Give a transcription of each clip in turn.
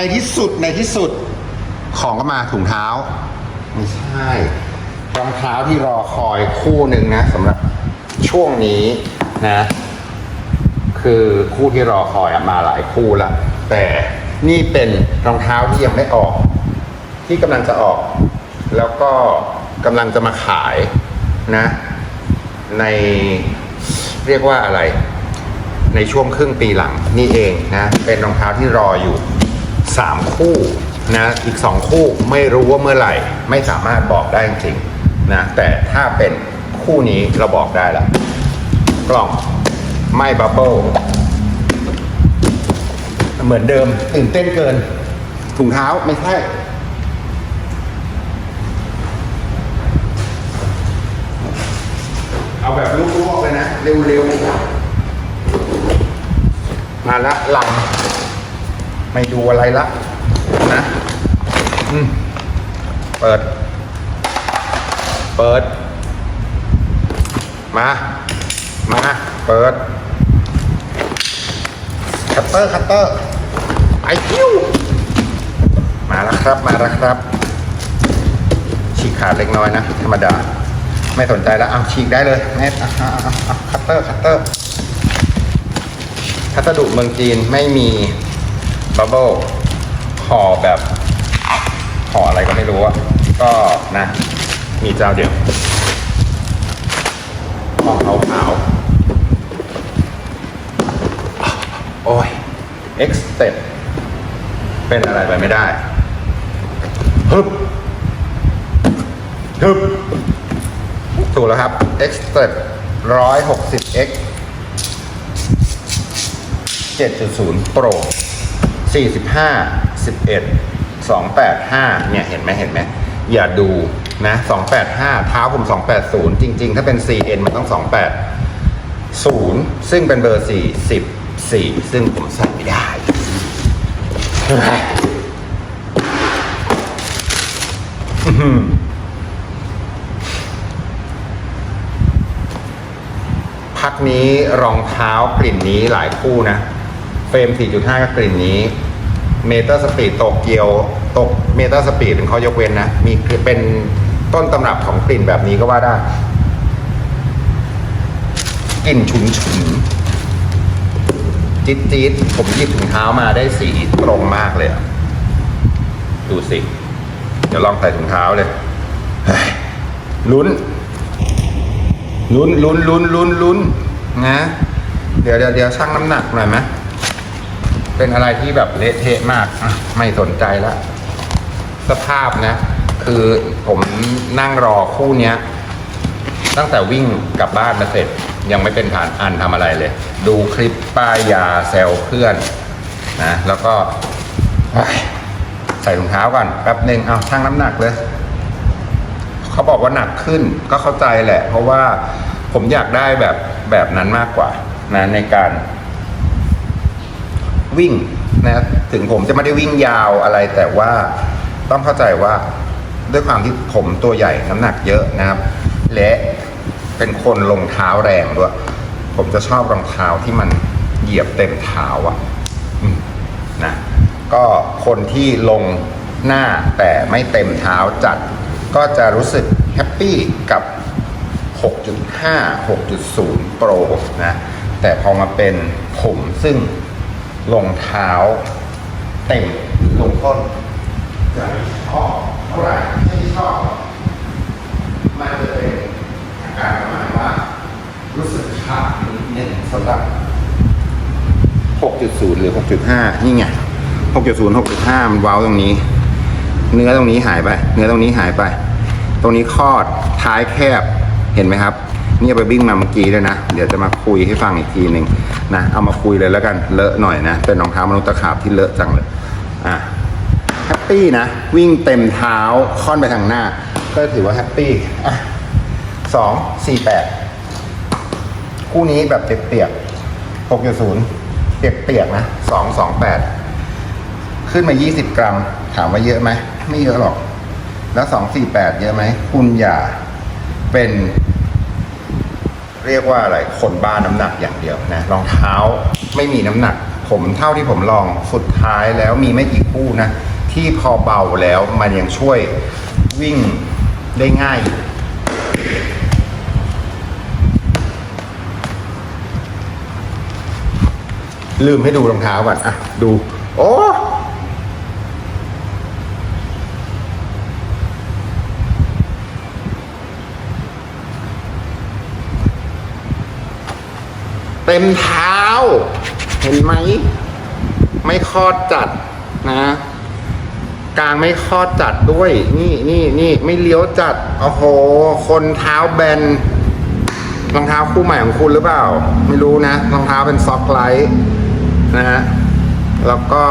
ในที่สุดในที่สุดของก็มาถุงเท้า ไม่ใช่รองเท้าที่รอคอยคู่หนึ่งนะสำหรับช่วงนี้นะ คือคู่ที่รอคอยอะมาหลายคู่ละแต่นี่เป็นรองเท้าที่ยังไม่ออก ที่กำลังจะออก แล้วก็กำลังจะมาขายนะ ในเรียกว่าอะไร ในช่วงครึ่งปีหลังนี่เองนะ เป็นรองเท้าที่รออยู่ 3 คู่นะอีก 2 คู่ไม่รู้ว่าเมื่อไหร่ ไม่สามารถบอกได้จริงๆนะแต่ถ้าเป็นคู่นี้เราบอกได้ละกล่องไม่บับเบิ้ลเหมือนเดิมตื่นเต้นเกิน ถุงเท้าไม่ใช่เอาแบบลวกๆเลยนะ เร็วๆมาละลัง ไม่ดูอะไรละนะอืมเปิด เปิด มา มา เปิด คัตเตอร์ คัตเตอร์ไอคิวมาแล้วครับ มาแล้วครับ ฉีกขาดเล็กน้อยนะ ธรรมดา ไม่สนใจแล้วเอาฉีกได้เลยเน็ตอะอะอะอะคัตเตอร์ คัตเตอร์พัสดุเมืองจีนไม่มี บับเบิ้ลห่อแบบห่ออะไรก็ไม่รู้อะก็นะ มีเจ้าเดียวห่อขาวขาวโอ้ย X step เป็นอะไรไปไม่ได้ฮึบฮึบถูกแล้วครับ X step 160 X 7.0 Pro 45 11 285 เนี่ย เห็นไหมเห็นไหมอย่าดูนะ 285 เท้าผม 280 จริง ๆ ถ้าเป็น CN มันต้อง 28 0 ซึ่งเป็นเบอร์ 4 14 ซึ่งผมใส่ไม่ได้เฮ้ยอื้อหือพักนี้รองเท้ากลิ่นนี้หลายคู่นะ เฟรม 4.5 ก็กลิ่นนี้ เมเตอร์สปีดโตเกียวตกเมเตอร์สปีดเป็นข้อยกเว้นนะ มีเป็นต้นตำรับของกลิ่นแบบนี้ก็ว่าได้ กลิ่นฉุนฉุนจี๊ดจี๊ดผมหยิบถุงเท้ามาได้สีตรงมากเลยอะดูสิ เดี๋ยวลองใส่ถุงเท้าเลยเฮ้ยลุ้น ลุ้นลุ้นลุ้นลุ้นลุ้นนะ เดี๋ยวเดี๋ยวเดี๋ยวชั่งน้ำหนักหน่อยไหม เป็นอะไรที่แบบเละเทะมากไม่สนใจแล้วสภาพนะ คือผมนั่งรอคู่เนี้ย ตั้งแต่วิ่งกลับบ้านมาเสร็จ ยังไม่เป็นผ่านอันทำอะไรเลย ดูคลิปป้ายยาแซลเพื่อนนะแล้วก็ใส่ถุงเท้าก่อนแป๊บหนึ่งเอาชั่งน้ำหนักเลยเขาบอกว่าหนักขึ้นก็เข้าใจแหละ เพราะว่าผมอยากได้แบบแบบนั้นมากกว่านะในการ วิ่งนะถึงผมจะไม่ได้วิ่งยาวอะไร แต่ว่าต้องเข้าใจว่าด้วยความที่ผมตัวใหญ่น้ำหนักเยอะนะครับ และเป็นคนลงเท้าแรงด้วย ผมจะชอบรองเท้าที่มันเหยียบเต็มเท้าอะอืมนะก็คนที่ลงหน้าแต่ไม่เต็มเท้าจัด ก็จะรู้สึกแฮปปี้กับ 6.5 6.0 Pro นะ แต่พอมาเป็นผมซึ่ง รองเท้า เต็มลงต้นจะม่ชอบเท่าไหร่ไม่ชอบ มันจะเป็นอาการประมาณว่า รู้สึกขาดนิดนึงสำหรับ 6.0 หรือ 6.5 นี่ไง 6.0 6.5 มันเว้าตรงนี้ เนื้อตรงนี้หายไป เนื้อตรงนี้หายไป ตรงนี้คอดท้ายแคบเห็นไหมครับ เนี่ยไปวิ่งมาเมื่อกี้เลยนะ เดี๋ยวจะมาคุยให้ฟังอีกทีหนึ่งนะเอามาคุยเลยแล้วกันเลอะหน่อยนะ เป็นรองเท้ามนุษย์ตะขาบที่เลอะจังเลยอะแฮปปี้นะ วิ่งเต็มเท้าค่อนไปทางหน้า ก็ถือว่าแฮปปี้อะสองสี่แปดคู่นี้แบบเปียกๆ6.0เปียกๆนะ228ขึ้นมา 20 กรัม ถามว่าเยอะไหม ไม่เยอะหรอก แล้ว 248 เยอะไหม คุณอย่าเป็น เรียกว่าอะไรคนบ้าน้ำหนักอย่างเดียวนะรองเท้าไม่มีน้ำหนัก ผมเท่าที่ผมลองสุดท้ายแล้วมีไม่กี่คู่นะ ที่พอเบาแล้วมันยังช่วยวิ่งได้ง่ายอยู่ลืมให้ดูรองเท้าก่อนอะ ดู โอ้ เต็ มเท้า เห็นไหม ไม่คอดจัดนะ กลางไม่คอดจัดด้วย นี่นี่นี่ไม่เลี้ยวจัด โอ้โห คนเท้าแบน รองเท้าคู่ใหม่ของคุณหรือเปล่า ไม่รู้นะ รองเท้าเป็นซ็อกไลท์นะฮะแล้วก็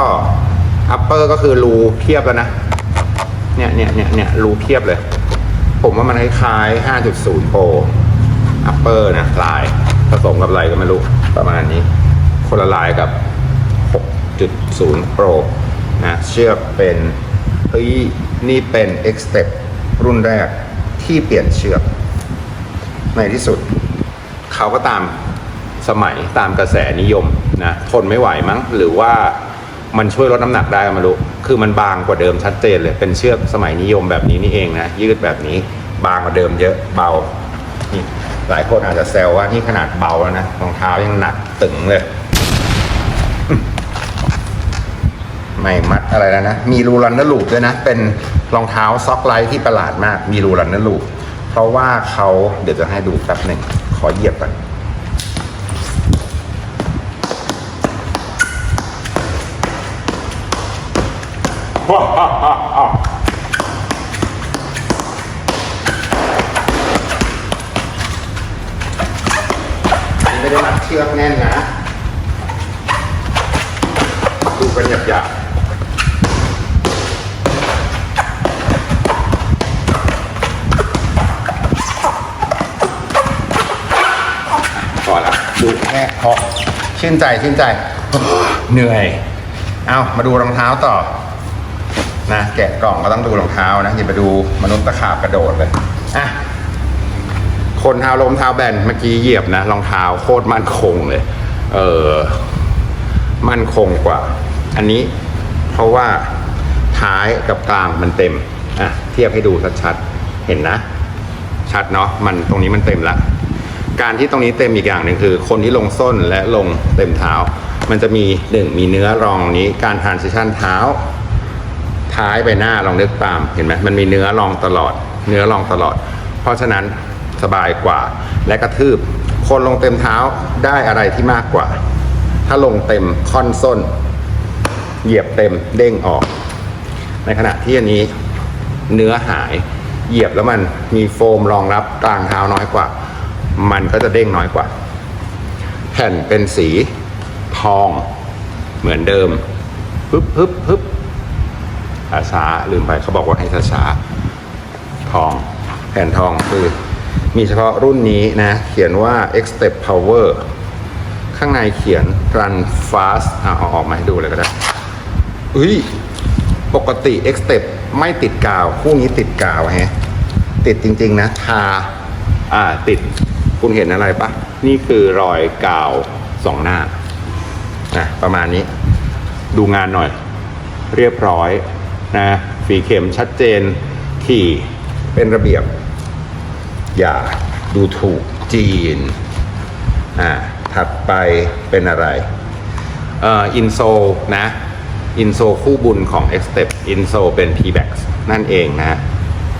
อัปเปอร์ก็คือรูเทียบแล้วนะ เนี่ยเนี่ยเนี่ยเนี่ยรูเทียบเลย ผมว่ามันคล้ายๆ5.0 Pro อัปเปอร์นะลาย ผสมกับอะไรก็ไม่รู้ประมาณนี้ คนละลายกับ 6.0 Pro นะเชือกเป็นเฮ้ยนี่เป็น X t e p รุ่นแรกที่เปลี่ยนเชือก ในที่สุด เขาก็ตามสมัยตามกระแสนิยมนะทนไม่ไหวมั้ง หรือว่ามันช่วยลดน้ำหนักได้ก็ไม่รู้คือมันบางกว่าเดิมชัดเจนเลย เป็นเชือกสมัยนิยมแบบนี้นี่เองนะ ยืดแบบนี้ บางกว่าเดิมเยอะเบา นี่หลายคนอาจจะแซวว่านี่ขนาดเบาแล้วนะรองเท้ายังหนักตึงเลย ไม่มัดอะไรแล้วนะ มีรูรันเนอร์ลูปด้วยนะ เป็นรองเท้าซ็อกไลท์ที่ประหลาดมาก มีรูรันเนอร์ลูปเพราะว่าเขาเดี๋ยวจะให้ดูแป๊บหนึ่ง ขอเหยียบก่อนอันนี้ ไม่ได้มัดเชือกแน่นนะ ดูกันหยาบๆพอละดูแค่พอชื่นใจชื่นใจ เหนื่อย เอามาดูรองเท้าต่อ นะ แกะกล่องก็ต้องดูรองเท้านะอย่าไปดูมนุษย์ตะขาบกระโดดเลยอะค นเท้าลมเท้าแบนเมื่อกี้เหยียบนะรองเท้าโคตรมั่นคงเลย เออมั่นคงกว่า อันนี้เพราะว่าท้ายกับกลางมันเต็มอะเทียบให้ดูชัดๆเห็นนะ ชัดเนาะมันตรงนี้มันเต็มละการที่ตรงนี้เต็มอีกอย่างหนึ่งคือ คนที่ลงส้นและลงเต็มเท้า มันจะมีหนึ่งมีเนื้อรองนี้การ transition เท้า ท้ายไปหน้าลองนึกตาม เห็นไหมมันมีเนื้อรองตลอด เนื้อรองตลอด เพราะฉะนั้น สบายกว่า และกระทืบ คนลงเต็มเท้าได้อะไรที่มากกว่า ถ้าลงเต็มค่อนส้น เหยียบเต็มเด้งออก ในขณะที่อันนี้เนื้อหายเหยียบแล้วมันมีโฟมรองรับกลางเท้าน้อยกว่า มันก็จะเด้งน้อยกว่า แผ่นเป็นสีทองเหมือนเดิมปึ๊บปึ๊บปึ๊บช้าลืมไปเขาบอกว่าให้ช้าทอง แผ่นทองคือ มีเฉพาะรุ่นนี้นะ เขียนว่า X Step Power ข้างในเขียน Run Fast อะเอาออกมาให้ดูเลยก็ได้เฮ้ยปกติ X Step ไม่ติดกาว คู่นี้ติดกาวฮะติดจริงๆนะ ทา อ่า ติด คุณเห็นอะไรปะ นี่คือรอยกาวสองหน้า นะ ประมาณนี้ ดูงานหน่อย เรียบร้อย นะฝีเข็มชัดเจนที่ เป็นระเบียบ อย่าดูถูกจีน อ่า ถัดไปเป็นอะไร เอ่อ อินโซนะ อินโซคู่บุญของ X Step อินโซเป็น p b a x นั่นเองนะ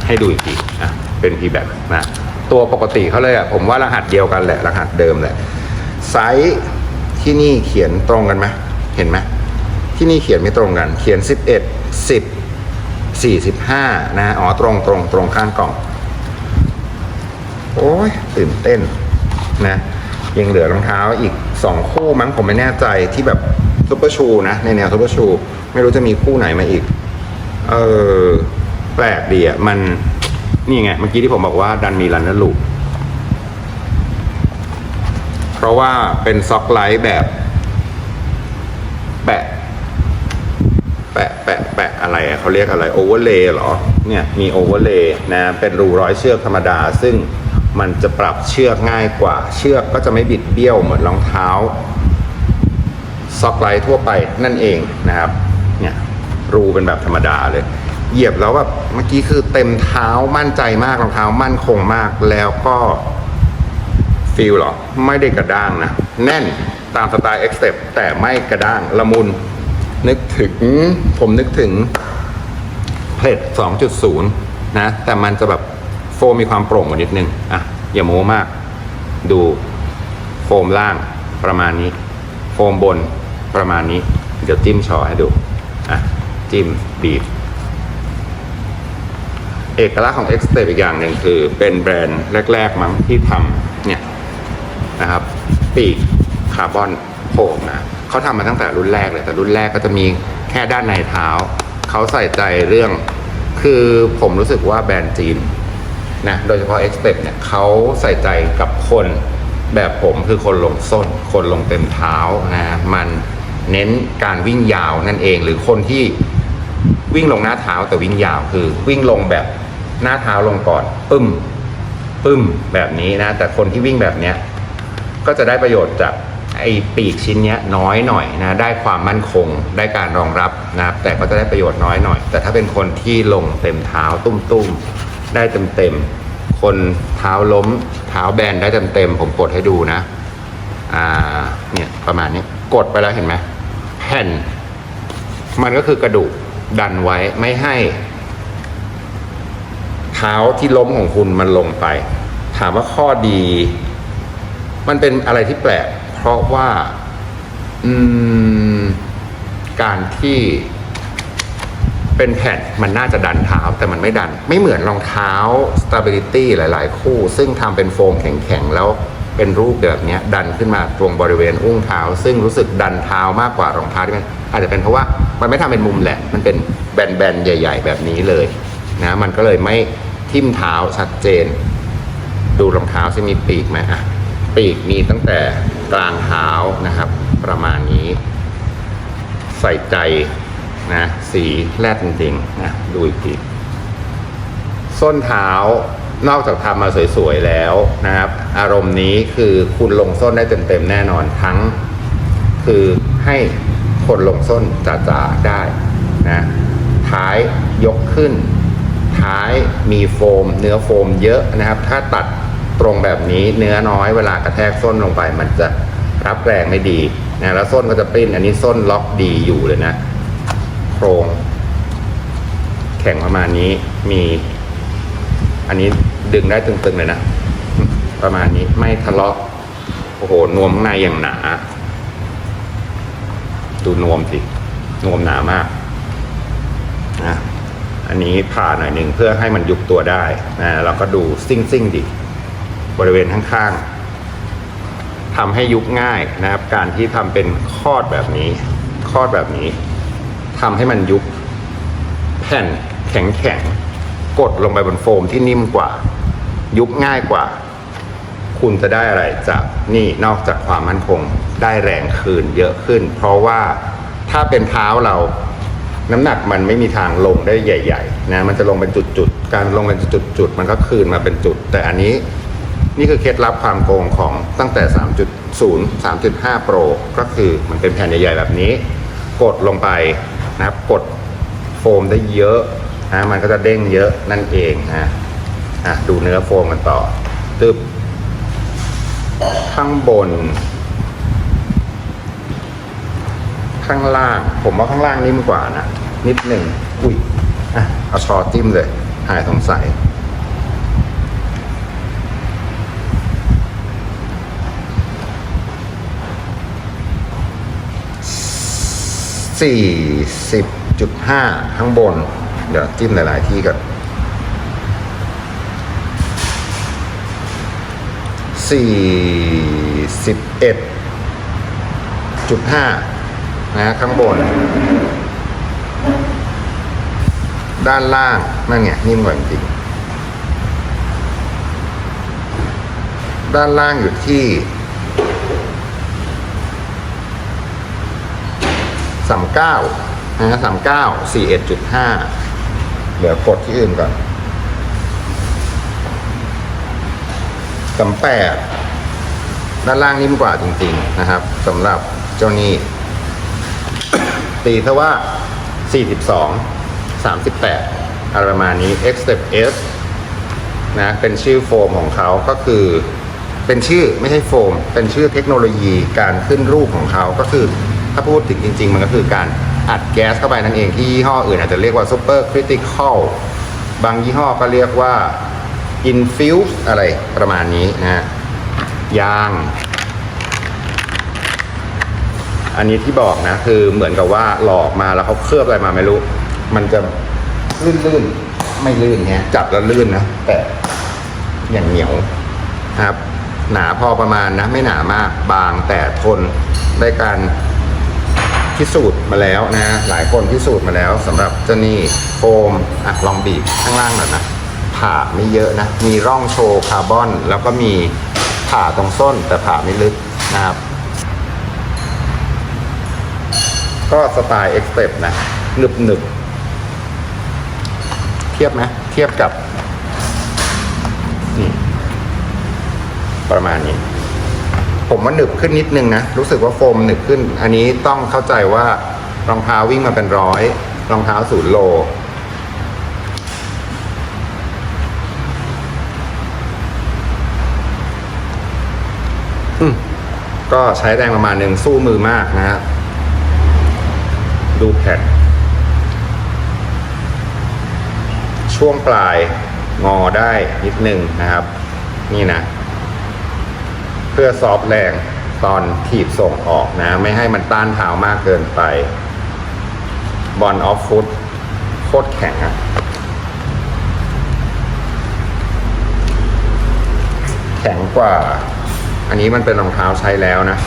ให้ดูอีกทีอะเป็น p b a x นะ ตัวปกติเขาเลยอะ ผมว่ารหัสเดียวกันแหละ รหัสเดิมแหละ ไซส์ที่นี่เขียนตรงกันไหมเห็นไหมที่นี่เขียนไม่ตรงกัน เขียน 11 10 45 นะ อ๋อ ตรงตรงตรงข้างกล่อง โอ้ยตื่นเต้นนะ ยังเหลือรองเท้าอีกสองคู่มั้งผมไม่แน่ใจที่แบบซุปเปอร์ชูนะ ในแนวซุปเปอร์ชู ไม่รู้จะมีคู่ไหนมาอีก เออแปลกดีอะ มันนี่ไง เมื่อกี้ที่ผมบอกว่าดันมีรันนลูปเพราะว่าเป็นซ็อกไลท์แบบ แปะ แปะแปะแปะอะไรเขาเรียกอะไรโอเวอร์เลย์เหรอ เนี่ย มีโอเวอร์เลย์นะ เป็นรูร้อยเชือกธรรมดาซึ่ง มันจะปรับเชือกง่ายกว่า เชือกก็จะไม่บิดเบี้ยวเหมือนรองเท้าซอกไลท์ทั่วไปนั่นเองนะครับ เนี่ยรูเป็นแบบธรรมดาเลย เหยียบแล้วแบบเมื่อกี้คือเต็มเท้ามั่นใจมากรองเท้ามั่นคงมากแล้วก็ฟีลหรอ ไม่ได้กระด้างนะ แน่นตามสไตล์ X Step แต่ไม่กระด้างละมุน นึกถึงผมนึกถึงเพลท2.0 นะ แต่มันจะแบบ โฟมมีความโปร่งกว่านิดนึงอะอย่าโม้มาก ดูโฟมล่างประมาณนี้ โฟมบนประมาณนี้ เดี๋ยวจิ้มชอให้ดูอะจิ้มบีบเอกลักษณ์ของ X Step อีกอย่างหนึ่งคือเป็นแบรนด์แรก ๆ มั้งที่ทำเนี่ยนะครับ ปีกคาร์บอนโผล่นะเขาทำมาตั้งแต่รุ่นแรกเลย แต่รุ่นแรกก็จะมีแค่ด้านในเท้า เขาใส่ใจเรื่อง คือผมรู้สึกว่าแบรนด์จีน นะโดยเฉพาะ X Step เนี่ยเขาใส่ใจกับคนแบบผมคือคนลงส้น คนลงเต็มเท้านะมันเน้นการวิ่งยาวนั่นเอง หรือคนที่วิ่งลงหน้าเท้าแต่วิ่งยาวคือ วิ่งลงแบบหน้าเท้าลงก่อนปึ้มปึ้มแบบนี้นะ แต่คนที่วิ่งแบบเนี้ยก็จะได้ประโยชน์จากไอ้ปีกชิ้นเนี้ยน้อยหน่อยนะได้ความมั่นคงได้การรองรับนะแต่ก็จะได้ประโยชน์น้อยหน่อย แต่ถ้าเป็นคนที่ลงเต็มเท้าตุ้มๆ ได้เต็มๆ คนเท้าล้มเท้าแบนได้เต็มๆ ผมกดให้ดูนะ อ่า เนี่ยประมาณนี้ กดไปแล้วเห็นไหมแผ่น มันก็คือกระดูกดันไว้ไม่ให้ เท้าที่ล้มของคุณมันลงไป ถามว่าข้อดี มันเป็นอะไรที่แปลก เพราะว่า อืม การที่ เป็นแผ่นมันน่าจะดันเท้าแต่มันไม่ดัน ไม่เหมือนรองเท้า stability หลาย ๆ คู่ ซึ่งทำเป็นโฟมแข็ง ๆ แล้วเป็นรูปแบบนี้ดันขึ้นมาตรงบริเวณอุ้งเท้า ซึ่งรู้สึกดันเท้ามากกว่ารองเท้าที่มันอาจจะเป็นเพราะว่ามันไม่ทำเป็นมุมแหละมันเป็นแบนๆใหญ่ ๆ แบบนี้เลยนะมันก็เลยไม่ทิ่มเท้าชัดเจน ดูรองเท้าจะมีปีกไหมอะปีกมีตั้งแต่กลางเท้านะครับ ประมาณนี้ ใส่ใจ นะสีแรดจริงๆนะดูอีกทีส้นเท้านอกจากทำมาสวยๆแล้วนะครับ อารมณ์นี้คือคุณลงส้นได้เต็มๆแน่นอนทั้ง คือให้คนลงส้นจ๋าๆได้นะท้ายยกขึ้น ท้ายมีโฟม เนื้อโฟมเยอะนะครับ ถ้าตัดตรงแบบนี้เนื้อน้อยเวลากระแทกส้นลงไปมันจะรับแรงไม่ดีนะแล้วส้นก็จะปริ้นอันนี้ส้นล็อกดีอยู่เลยนะ โครงแข็งประมาณนี้มี อันนี้ดึงได้ตึงๆเลยนะ ประมาณนี้ไม่ทะเลาะโอ้โหนวมข้างในอย่างหนา ดูนวมสินวมหนามากนะอันนี้ผ่าหน่อยหนึ่งเพื่อให้มันยุบตัวได้นะเราก็ดูซิ่งซิ่งๆดิบริเวณข้างๆทำให้ยุบง่ายนะครับ การที่ทำเป็นคอดแบบนี้ คอดแบบนี้ ทำให้มันยุบแผ่นแข็งๆกดลงไปบนโฟมที่นิ่มกว่า ยุบง่ายกว่า คุณจะได้อะไรจากนี่นอกจากความมั่นคงได้แรงคืนเยอะขึ้น เพราะว่าถ้าเป็นเท้าเราน้ำหนักมันไม่มีทางลงได้ใหญ่ๆนะมันจะลงเป็นจุดๆ การลงเป็นจุดๆ มันก็คืนมาเป็นจุด แต่อันนี้นี่คือเคล็ดลับความโกงของตั้งแต่ 3.0 3.5 Pro ก็คือมันเป็นแผ่นใหญ่ๆแบบนี้ กดลงไป นะครับกดโฟมได้เยอะนะมันก็จะเด้งเยอะนั่นเองนะอะดูเนื้อโฟมกันต่อตึบข้างบน ข้างล่าง ผมว่าข้างล่างนิ่มกว่านะ นิดหนึ่งอุ้ยอะเอาชอจิ้มเลยหายสงสัย สี่สิบจุดห้าข้างบน เดี๋ยวจิ้มหลาย ๆ ที่ก่อนสี่สิบเอ็ดจุดห้านะข้างบน ด้านล่าง นั่นไงนิ่มกว่าจริงด้านล่างอยู่ที่ สามเก้านะสามเก้าสี่เอ็ดจุดห้าเดี๋ยวกดที่อื่นก่อนสำแปดด้านล่างนิ่มกว่าจริง ๆ นะครับสำหรับเจ้านี้ ตีซะว่า 42 38อะไรประมาณนี้ X Step S นะเป็นชื่อโฟมของเขาก็คือ เป็นชื่อไม่ใช่โฟม เป็นชื่อเทคโนโลยีการขึ้นรูปของเขาก็คือ ถ้าพูดถึงจริง ๆ มันก็คือการอัดแก๊สเข้าไปนั่นเองที่ยี่ห้ออื่นอาจจะเรียกว่า Super Critical บางยี่ห้อก็เรียกว่า Infuse อะไรประมาณนี้นะยางอันนี้ที่บอกนะ คือเหมือนกับว่าหลอกมาแล้วเขาเคลือบอะไรมาไม่รู้ มันจะลื่นๆ ไม่ลื่นเนี้ยจับแล้วลื่นนะ แต่อย่างเหนียวนะครับ หนาพอประมาณนะ ไม่หนามากบางแต่ทนได้การ พิสูจน์มาแล้วนะ หลายคนพิสูจน์มาแล้วสำหรับเจ้านี่โฟมอะลองบีบข้างล่างหน่อยนะผ่าไม่เยอะนะ มีร่องโชว์คาร์บอน แล้วก็มีผ่าตรงส้นแต่ผ่าไม่ลึกนะครับ ก็สไตล์เอ็กซ์เนะหนึบหนึบเทียบไหมเทียบกับนี่ประมาณนี้ ผมว่าหนึบขึ้นนิดนึงนะ รู้สึกว่าโฟมหนึบขึ้น อันนี้ต้องเข้าใจว่ารองเท้าวิ่งมาเป็นร้อยรองเท้าศูนย์โลอืมก็ใช้แรงประมาณหนึ่งสู้มือมากนะฮะดูแผ่นช่วงปลายงอได้นิดนึงนะครับ นี่นะ พื่อซอฟแรงตอนถีบส่งออกนะ ไม่ให้มันต้านเท้ามากเกินไป บอลออฟฟุตโคตรแข็งอะแข็งกว่า อันนี้มันเป็นรองเท้าใช้แล้วนะ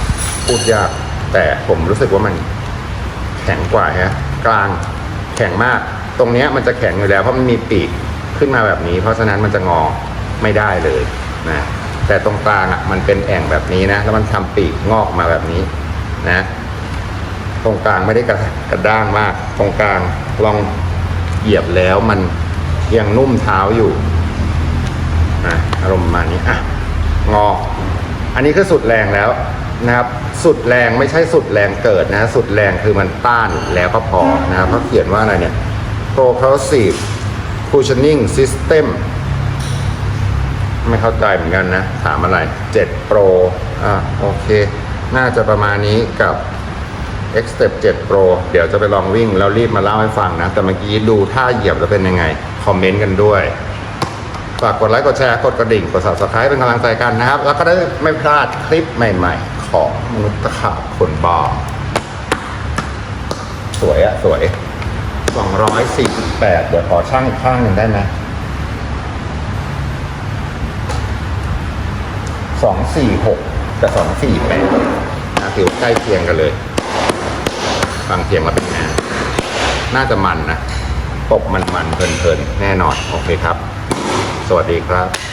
พูดยาก แต่ผมรู้สึกว่ามันแข็งกว่าฮะกลางแข็งมาก ตรงเนี้ยมันจะแข็งอยู่แล้วเพราะมันมีปีกขึ้นมาแบบนี้ เพราะฉะนั้นมันจะงอไม่ได้เลยนะ แต่ตรงกลางอะมันเป็นแอ่งแบบนี้นะแล้วมันทำปีกงอกมาแบบนี้นะ ตรงกลางไม่ได้กระกระด้างมาก ตรงกลางลองเหยียบแล้วมันยังนุ่มเท้าอยู่นะอารมณ์ประมาณนี้อะงอ อันนี้คือสุดแรงแล้วนะครับ สุดแรงไม่ใช่สุดแรงเกิดนะ สุดแรงคือมันต้านแล้วก็พอนะครับเขาเขียนว่าอะไรเนี่ย progressive cushioning system ไม่เข้าใจเหมือนกันนะถามอะไร 7 Pro อะโอเค น่าจะประมาณนี้กับ X Step 7 Pro เดี๋ยวจะไปลองวิ่งแล้วรีบมาเล่าให้ฟังนะ แต่เมื่อกี้ดูท่าเหยียบแล้วเป็นยังไง คอมเมนต์กันด้วย ฝากกดไลค์ กดแชร์ กดกระดิ่ง กด subscribe เป็นกำลังใจกันนะครับ แล้วก็ได้ไม่พลาดคลิปใหม่ ๆ ของมนุษย์ตะขาบคนบอสวยอะสวย 248 เดี๋ยวขอช่างอีกข้างหนึ่งได้ไหม สองสี่หกกับสองสี่แปดนะถือว่าใกล้เคียงกันเลยฟังเสียงแล้วเป็นไงน่าจะมันนะตบมันๆเพลินๆ แน่นอน โอเคครับ สวัสดีครับ